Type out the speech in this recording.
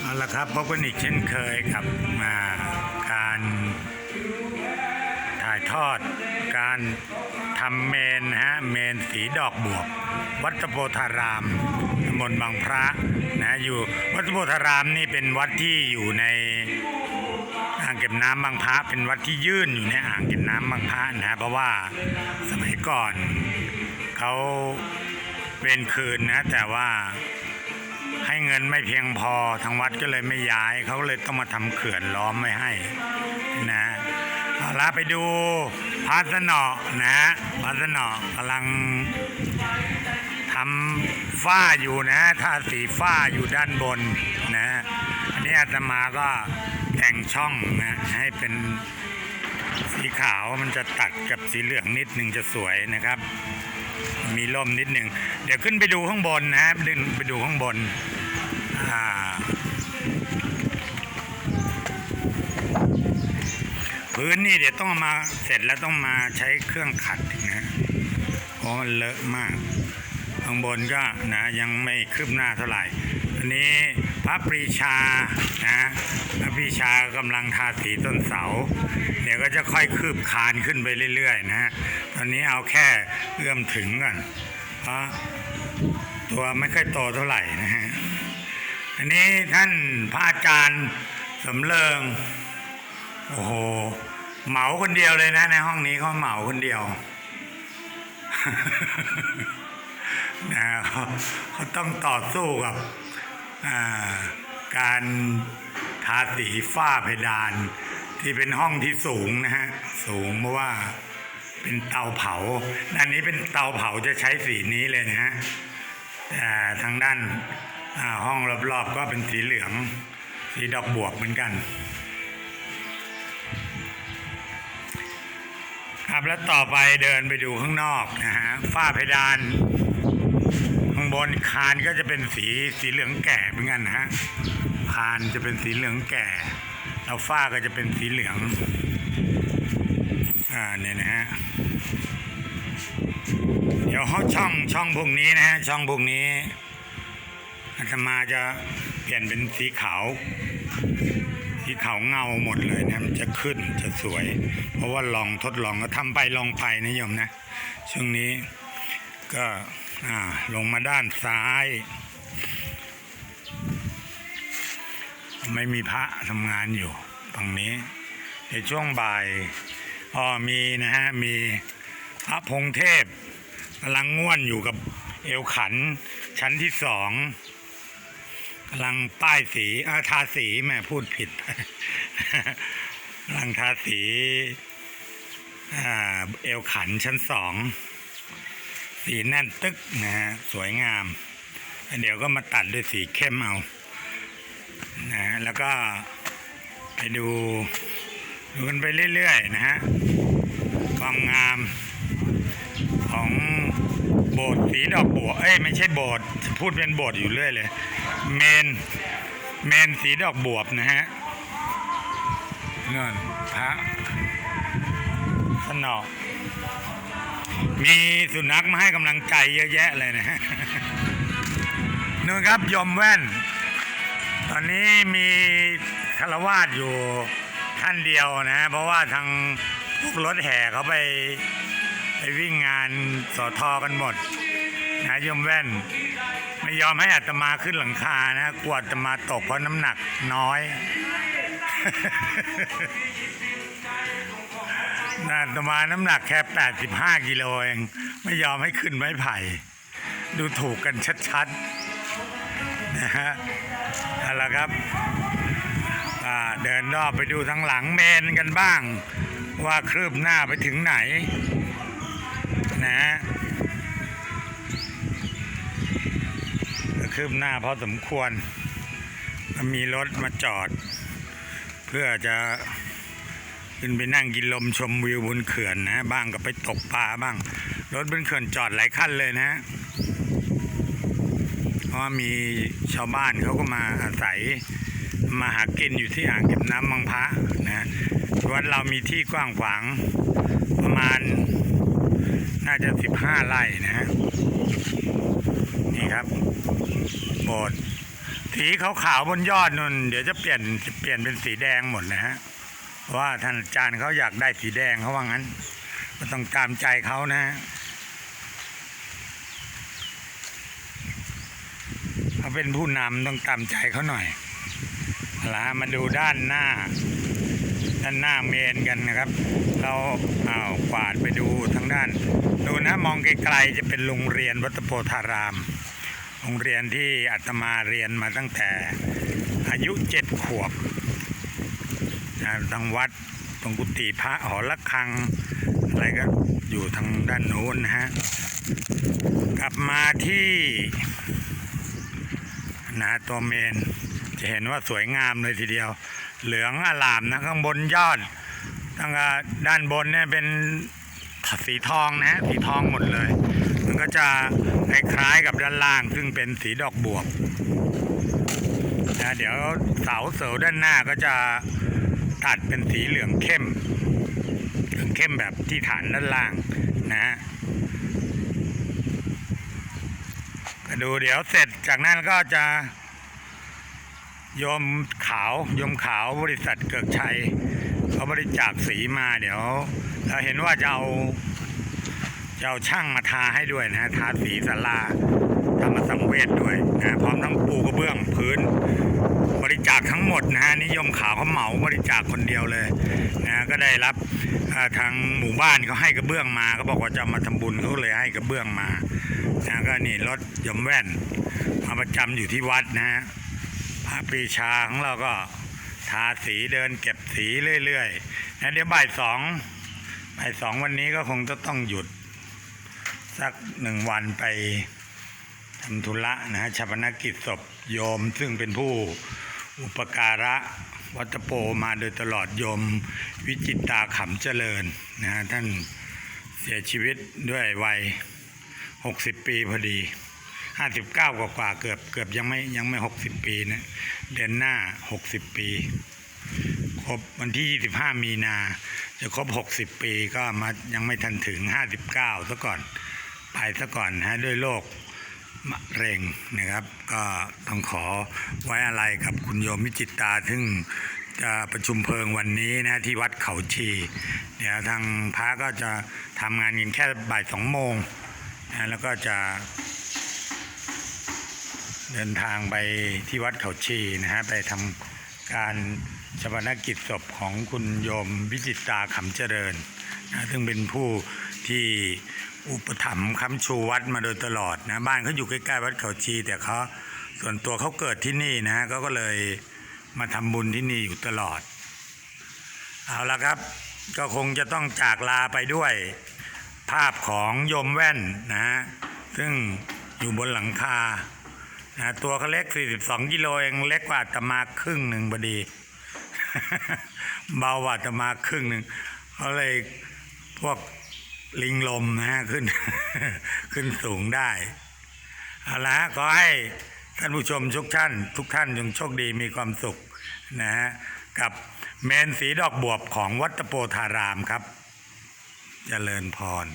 เอาละครับพบกันอีกเช่นเคยกับมาการถ่ายทอดการทำเมนฮะเมนสีดอกบวบ วัดโพธารามตำบลบางพระนะอยู่วัดโพธารามนี่เป็นวัดที่อยู่ในอ่างเก็บน้ำบางพระเป็นวัดที่ยื่นอยู่ในอ่างเก็บน้ำบางพระนะเพราะว่าสมัยก่อนเขาเวนคืนนะแต่ว่า ให้เงินไม่เพียงพอทางวัดก็เลยไม่ย้ายเขาเลยต้องมาทำเขื่อนล้อมไว้ให้นะเอาละไปดูพาสนอนะพาสนอกำลังทำฝ้าอยู่นะทาสีฝ้าอยู่ด้านบนนะอันนี้อาตมาก็แต่งช่องนะให้เป็นสีขาวมันจะตัดกับสีเหลืองนิดหนึ่งจะสวยนะครับ มีร่มนิดหนึ่ง เดี๋ยวขึ้นไปดูข้างบนนะครับดึงไปดูข้างบนอ่าพื้นนี่เดี๋ยวต้องมาเสร็จแล้วต้องมาใช้เครื่องขัดนะเพราะมันเลอะมาก ข้างบนก็นะยังไม่คืบหน้าเท่าไหร่ อันนี้พระปรีชานะ พระปรีชากำลังทาสีต้นเสา เดี๋ยวก็จะค่อยคืบคานขึ้นไปเรื่อยๆนะฮะ ตอนนี้เอาแค่เอื้อมถึงก่อน เพราะตัวไม่ค่อยโตเท่าไหร่นะฮะ อันนี้ท่านพระอาจารย์สำเริง โอ้โห เหมาคนเดียวเลยนะ ในห้องนี้เขาเหมาคนเดียวนะเขาเขาต้องต่อสู้กับการ ทาสีฝ้าเพดาน ที่เป็นห้องที่สูงนะฮะ สูงเพราะว่าเป็นเตาเผา อันนี้เป็นเตาเผาจะใช้สีนี้เลยนะฮะแต่ทางด้านาห้องรอบๆก็เป็นสีเหลือง สีดอกบวบเหมือนกัน ครับแล้วต่อไปเดินไปดูข้างนอกนะฮะฝ้าเพดาน ข้างบนคานก็จะเป็นสีสีเหลืองแก่เหมือนกันนะฮะ คานจะเป็นสีเหลืองแก่แล้วฝ้าก็จะเป็นสีเหลือง อ่าเนี่ยนะฮะ เดี๋ยวเขาช่องช่องพวกนี้นะฮะช่องพวกนี้อาตมาจะเปลี่ยนเป็นสีขาว สีขาวเงาหมดเลยนะมันจะขึ้นจะสวย เพราะว่าลองทดลองก็ทำไปลองไปนะโยมนะ ช่วงนี้ก็อ่าลงมาด้านซ้าย ไม่มีพระทำงานอยู่ฝั่งนี้ในช่วงบ่ายพอมีนะฮะมีพระพงเทพกำลังง่วนอยู่กับเอวขันชั้นที่สองกำลังป้ายสีอาทาสีแม่พูดผิดกำลังทาสีอเอวขันชั้นสองสีแน่นตึกนะฮะสวยงาม เดี๋ยวก็มาตัดด้วยสีเข้มเอา นะฮะแล้วก็ไปดูดูกันไปเรื่อยๆนะฮะ ความงามของโบสถ์สีดอกบัว เอ้ยไม่ใช่โบสถ์พูดเป็นโบสถ์อยู่เรื่อยเลย เมน เมนสีดอกบวบนะฮะเงินพระสนอมีสุนัขมาให้กำลังใจเยอะแยะเลยนะฮะนู่นครับยมแว่น อนนี้มีคารวาสอยู่ท่านเดียวนะ เพราะว่าทางพวกรถแห่เขาไปไปวิ่งงานสอทอกันหมดนะยมแว่น ไม่ยอมให้อัตมาขึ้นหลังคานะกลัวอัตมาตกเพราะน้ำหนักน้อยนะอัตมาน้ำหนักแค่ 85กิโลเองไม่ยอมให้ขึ้นไม้ไผ่ ดูถูกกันชัดๆนะฮะ เอาละครับเดินรอบไปดูทางหลังเมนกันบ้าง ว่าคืบหน้าไปถึงไหนนะฮะคืบหน้าพอสมควร มีรถมาจอด เพื่อจะขึ้นไปนั่งกินลมชมวิวบนเขื่อนนะ บ้างก็ไปตกปลาบ้าง รถบนเขื่อนจอดหลายคันเลยนะ ราะว่ามีชาวบ้านเขาก็มาอาศัยมาหากินอยู่ที่อ่างเก็บน้ำบางพระนะวัดเรามีที่กว้างขวางประมาณ น่าจะสิบห้าไร่นะฮะนี่ครับโบสถ์สีขาวๆบนยอดนนเดี๋ยวจะเปลี่ยนจะเปลี่ยนเป็นสีแดงหมดนะฮะเพราะว่าท่านอาจารย์เขาอยากได้สีแดงเขาว่างั้นก็ต้องตามใจเขานะฮะ เขาเป็นผู้นำต้องตามใจเขาหน่อยเอาละมาดูด้านหน้า ด้านหน้าเมนกันนะครับ เราเอาวกวาดไปดูทางด้าน ดูนะมองไกลๆจะเป็นโรงเรียนวัดโพธาราม โรงเรียนที่อาตมาเรียนมาตั้งแต่อายุเจ็ดขวบทางวัดตรงกุฏิพระหอระฆัง อะไรก็อยู่ทางด้านโน้นนะฮะ กลับมาที่ นะตัวเมน จะเห็นว่าสวยงามเลยทีเดียว เหลืองอลามนะ ข้างบนยอดตั้งด้านบนเนี่ยเป็นสีทองนะฮะสีทองหมดเลย มันก็จะคล้ายๆกับด้านล่าง ซึ่งเป็นสีดอกบวบนะเดี๋ยวเสาเสาด้านหน้าก็จะตัดเป็นสีเหลืองเข้มเหลืองเข้มแบบที่ฐานด้านล่างนะฮะก็ ดูเดี๋ยวเสร็จจากนั้นก็จะยมขาว ยมขาวบริษัทเกิกชัยเขาบริจาคสีมาเดี๋ยวเราเห็นว่าจะเอาจะเอาช่างมาทาให้ด้วยนะทาสีศาลาธรรมสังเวชด้วยนะพร้อมทั้งปูกระเบื้องพื้น บริจาคทั้งหมดนะฮะนิยมขาวเขาเหมาบริจาคคนเดียวเลยนะก็ได้รับทางหมู่บ้านเขาให้กระเบื้องมาเขาบอกว่าจะมาทำบุญเขาเลยให้กระเบื้องมา นะก็นี่รถยมแว่นมาประจำอยู่ที่วัดนะฮะพระปรีชาของเราก็ทาสีเดินเก็บสีเรื่อยๆนะเดี๋ยวบ่ายสองบ่ายสองวันนี้ก็คงจะต้องหยุด สักหนึ่งวันไปทำธุระนะฮะชาปนกิจศพโยมซึ่งเป็นผู้อุปการะวัตโปมาโดยตลอดโยมวิจิตตาขำเจริญนะฮะท่านเสียชีวิตด้วยวัย 60ปีพอดี59กว่ากว่าเกือบเกือบยังไม่ยังไม่60ปีนะเดือนหน้า60ปี ครบวันที่25มีนา จะครบ60ปีก็มายังไม่ทันถึง59ซะก่อนไปซะก่อนฮะด้วยโรคมะเร็งนะครับ ก็ต้องขอไว้อะไรกับคุณโยมมิจิตตาซึ่งจะประชุมเพลิงวันนี้นะที่วัดเขาชีเดี๋ยวทางพระก็จะทำงานกันแค่บ่ายสองโมง นะแล้วก็จะเดินทางไปที่วัดเขาชีนะฮะไปทำการชาปนกิจศพของคุณโยมวิจิตตาขำเจริญนะซึ่งเป็นผู้ที่อุปถัมภ์ค้ำชูวัดมาโดยตลอดนะบ้านเขาอยู่ใกล้ๆวัดเขาชี แต่เขาส่วนตัวเขาเกิดที่นี่นะเขาก็เลยมาทำบุญที่นี่อยู่ตลอด เอาละครับ ก็คงจะต้องจากลาไปด้วยาพของโยมแว่นนะฮะซึ่งอยู่บนหลังคานะตัวเขาเล็ก 42กิโลเองเล็กกว่าตมาครึ่งหนึ่งพอดี เบากว่าตมาครึ่งหนึ่งเขาเลยพวกลิงลมนะฮะขึ้น ขึ้นสูงได้เอาละขอให้ท่านผู้ชมทุกท่าน ทุกท่านจงโชคดีมีความสุขนะฮะกับเมนสีดอกบวบของวัดตะโปธารามครับ เจริญพร